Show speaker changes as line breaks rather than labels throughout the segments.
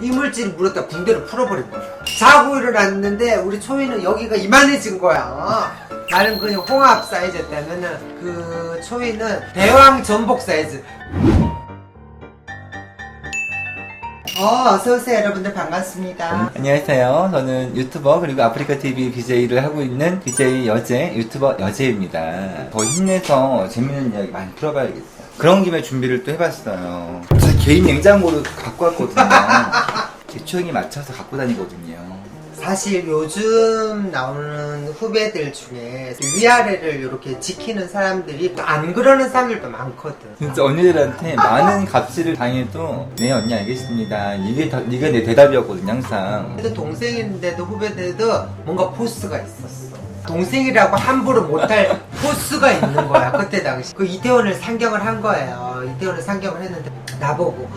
이물질이 물었다 붕대를 풀어버린 거야. 자고 일어났는데 우리 초이는 여기가 이만해진 거야. 나는 그냥 홍합 사이즈였다면은 그 초이는 대왕 전복 사이즈. 어, 어서오세요 여러분들 반갑습니다.
안녕하세요. 저는 유튜버 그리고 아프리카 TV BJ를 하고 있는 BJ 여제 유튜버 여제입니다. 더 힘내서 재밌는 이야기 많이 풀어봐야겠어요. 그런 김에 준비를 또 해봤어요. 저 개인 냉장고를 갖고 왔거든요. 제 취향에 맞춰서 갖고 다니거든요.
사실 요즘 나오는 후배들 중에 위아래를 이렇게 지키는 사람들이 또 안 그러는 사람들도 많거든.
진짜 언니들한테 많은 값을 당해도 네 언니 알겠습니다. 이게 다, 이게 내 대답이었거든요 항상.
그래도 동생인데도 후배들도 뭔가 포스가 있었어. 동생이라고 함부로 못할 포스가 있는 거야 그때 당시. 그 이태원을 상경을 한 거예요. 이태원을 상경을 했는데 나보고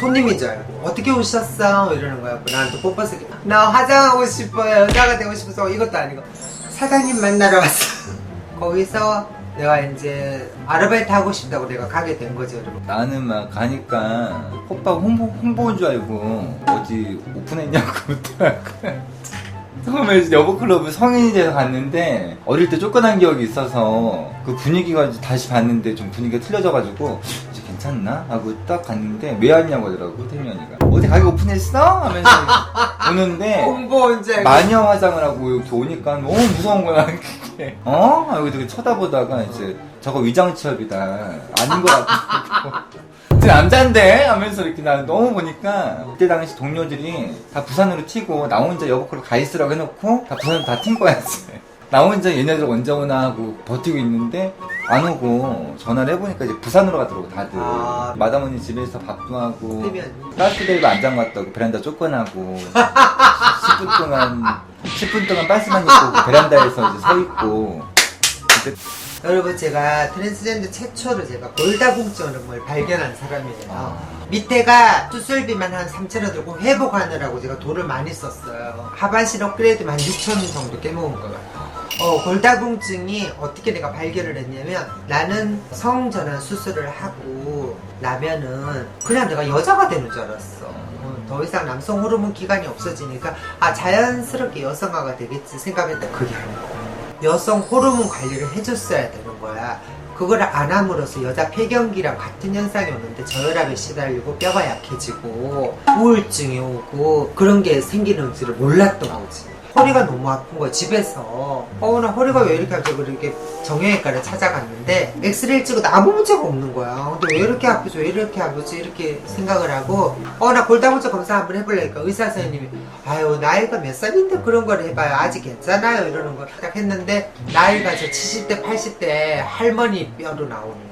손님인 줄 알고 어떻게 오셨어? 이러는 거야. 나한테 뽀뽀스 나 화장하고 싶어요. 여자가 되고 싶어서 이것도 아니고 사장님 만나러 왔어. 거기서 내가 이제 아르바이트 하고 싶다고 내가 가게 된 거죠, 여러분.
나는 막 가니까 오빠 홍보, 홍보인 줄 알고 어디 오픈했냐고 묻더라고요. 처음에 이제 여보클럽을 성인이 돼서 갔는데 어릴 때 쫓겨난 기억이 있어서 그 분위기가 이제 다시 봤는데 좀 분위기가 틀려져가지고 이제 괜찮나? 하고 딱 갔는데 왜 왔냐고 하더라고 태미 언니가 어디 가게 오픈했어? 하면서 오는데
줄 알고.
마녀 화장을 하고 이렇게 오니까 너무 무서운 거야 그게 어? 하고 되게 쳐다보다가 이제 저거 위장 취업이다 아닌 것 같 고저 남잔데 하면서 이렇게 나 너무 보니까 그때 당시 동료들이 다 부산으로 튀고 나 혼자 여보컬로 가 있으라고 해놓고 다 부산으로 다튄 거야 이제 나 혼자 얘네들 언제 오나 하고 버티고 있는데 안 오고 전화를 해보니까 이제 부산으로 가더라고 다들
아.
마담 언니 집에서 밥도 하고
태미 언니.
가스레이브 안장 갔다고 베란다 쫓겨나고 10분 동안 10분 동안 바스만 입고 그 베란다에서 이제 서 있고 근데
여러분 제가 트랜스젠더 최초로 제가 골다공증을 발견한 사람이에요. 밑에가 수술비만 한 3천원 들고 회복하느라고 제가 돈을 많이 썼어요. 하반신 업그레이드만 6천원 정도 깨먹은 것 같아요. 어, 골다공증이 어떻게 내가 발견을 했냐면 나는 성전환 수술을 하고 나면은 그냥 내가 여자가 되는 줄 알았어. 어, 더 이상 남성 호르몬 기간이 없어지니까 아 자연스럽게 여성화가 되겠지 생각했는데 그게 아니고 여성 호르몬 관리를 해줬어야 되는 거야. 그걸 안 함으로써 여자 폐경기랑 같은 현상이 오는데 저혈압에 시달리고 뼈가 약해지고 우울증이 오고 그런 게 생기는 줄을 몰랐던 거지. 허리가 너무 아픈 거야 집에서. 어 나 허리가 왜 이렇게 아프지? 그렇게 정형외과를 찾아갔는데 엑스레이를 찍어도 아무 문제가 없는 거야. 근데 왜 이렇게 아프지? 왜 이렇게 아프지? 이렇게 생각을 하고 어 나 골다공증 검사 한번 해볼래니까 의사 선생님이 아유 나이가 몇 살인데 그런 걸 해봐요. 아직 괜찮아요. 이러는 걸 딱 했는데 나이가 저 70대 80대 할머니 뼈로 나오는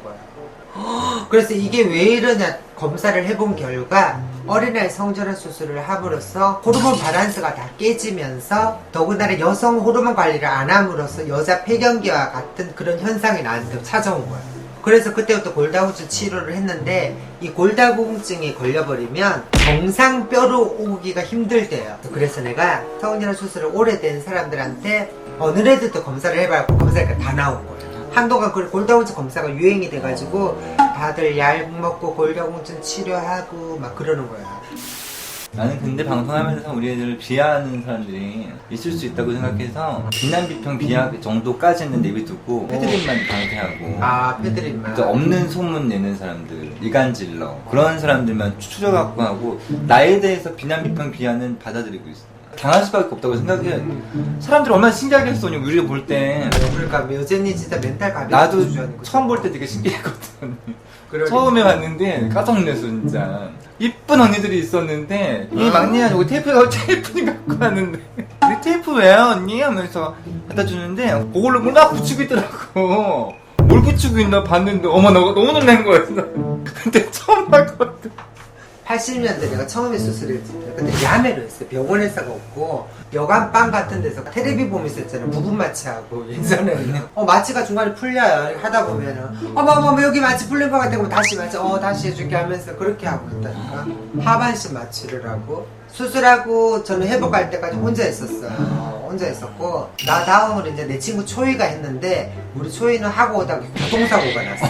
그래서 이게 왜 이러냐 검사를 해본 결과 어린아이 성전환 수술을 함으로써 호르몬 바란스가 다 깨지면서 더군다나 여성 호르몬 관리를 안 함으로써 여자 폐경기와 같은 그런 현상이 나한테 찾아온 거야. 그래서 그때부터 골다공증 치료를 했는데 이 골다공증이 걸려버리면 정상 뼈로 오기가 힘들대요. 그래서 내가 성전환 수술을 오래된 사람들한테 어느 애들도 검사를 해봐고 검사니까 다 나온 거야. 한동안 그 골다공증 검사가 유행이 돼가지고 다들 약 먹고 골다공증 치료하고 막 그러는 거야.
나는 근데 방송하면서 우리 애들을 비하하는 사람들이 있을 수 있다고 생각해서 비난 비평 비하 정도까지는 내비두고 패드립만 강퇴하고
아, 패드립만.
없는 소문 내는 사람들 이간질러 그런 사람들만 추려갖고 하고 나에 대해서 비난 비평 비하는 받아들이고 있어 당할 수밖에 없다고 생각해 사람들이 얼마나 신기하겠어 우리가 볼 때
그러니까 여전히 진짜 멘탈 가벼운
나도
수준이고.
처음 볼 때 되게 신기했거든.
그러니까.
처음에 봤는데 깜짝 놀랐어 진짜. 이쁜 언니들이 있었는데 이
아.
막내가 저거 테이프가 테이프니 갖고 왔는데 우리 테이프 왜요 언니 하면서 갖다 주는데 그걸로 막 붙이고 있더라고. 뭘 붙이고 있나 봤는데 어머 나 너무 놀란 거였어. 근데 처음 봤거든.
80년대 내가 처음에 수술했을 때 근데 야매로 했어요 병원에서가 없고 여간빵 같은 데서 테레비 보면 있었잖아요 부분 마취하고 예전에는 어 마취가 중간에 풀려요. 하다 보면은. 어머 어머 여기 마취 풀린 것 같아 그럼 다시 마취 어 다시 해줄게 하면서 그렇게 하고 있다니까. 하반신 마취를 하고 수술하고 저는 회복할 때까지 혼자 있었어요. 혼자 있었고 나 다음으로 이제 내 친구 초이가 했는데 우리 초이는 하고 오다가 교통사고가 났어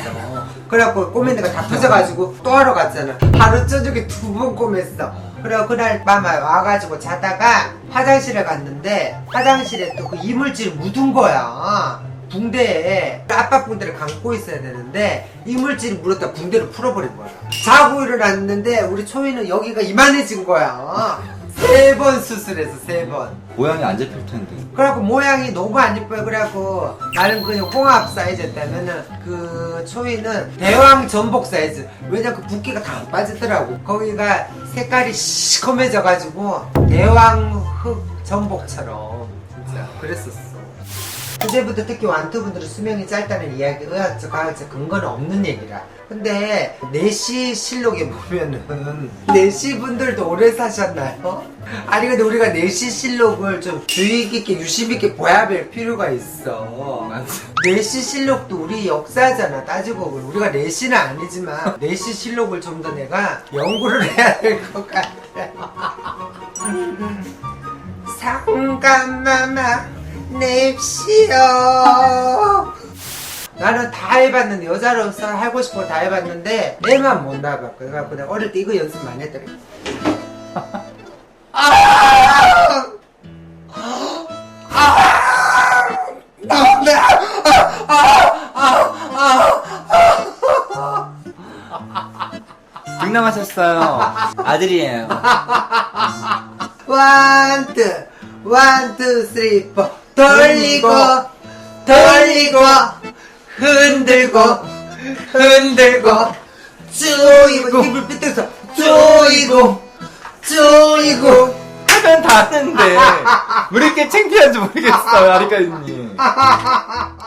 그래갖고 꼬맨 데가 다 터져가지고 또 하러 갔잖아. 하루 저녁에 두 번 꼬맸어. 그래 그날 밤에 와가지고 자다가 화장실에 갔는데 화장실에 또 그 이물질 묻은 거야. 붕대에. 압박 붕대를 감고 있어야 되는데 이물질이 물었다 붕대를 풀어버린 거야. 자고 일어났는데 우리 초이는 여기가 이만해진 거야 세 번 수술해서 세 번
모양이 안 잡힐 텐데.
그래갖고 모양이 너무 안 이뻐요. 그래갖고 나는 그냥 홍합 사이즈였다면은 그 초이는 대왕 전복 사이즈. 왜냐 그 붓기가 다 안 빠지더라고. 거기가 색깔이 시커매져가지고 대왕 흑 전복처럼 진짜 그랬었어. 그제부터 특히 완투분들은 수명이 짧다는 이야기 의학적 과학적 근거는 없는 얘기라. 근데 내시 실록에 보면은 내시 분들도 오래 사셨나요? 아니 근데 우리가 내시 실록을 좀 주의 깊게 유심 있게 봐야 될 필요가 있어. 내시 실록도 우리 역사잖아 따지고 보면. 우리가 내시는 아니지만 내시 실록을 좀 더 내가 연구를 해야 될 것 같아 상감마마 냅시오 나는 다 해봤는데 여자로서 하고 거다 해봤는데 내만 못 나가 그래갖고 내가 어릴 때 이거 연습 많이 했더니 아! 아! 나- 나-
등남하셨어요. 아들이에요.
원투 원투 쓰리 포 돌리고 돌리고 흔들고 흔들고 쪼이고 입을 쪼이고 쪼이고
하면 다 하는데 왜 이렇게 창피한지 모르겠어요, 아리까님.